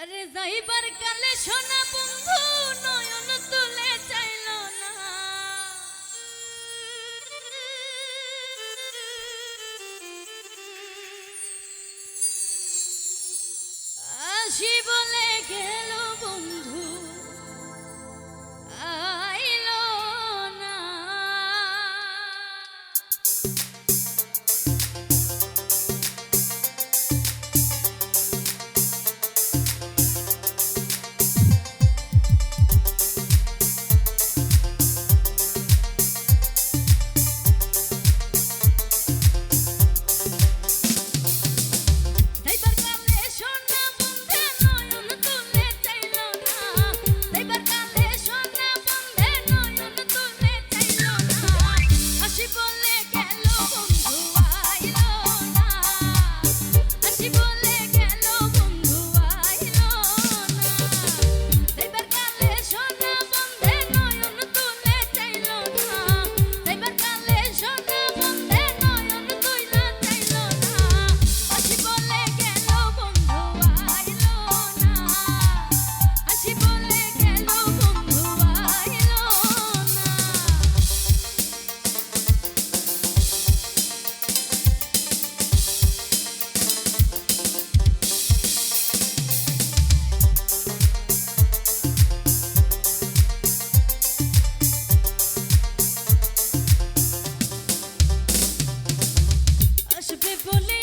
আরে যাইবার কালে সোনা বন্ধু নয়ন তুলে চাইল না। শিব বলে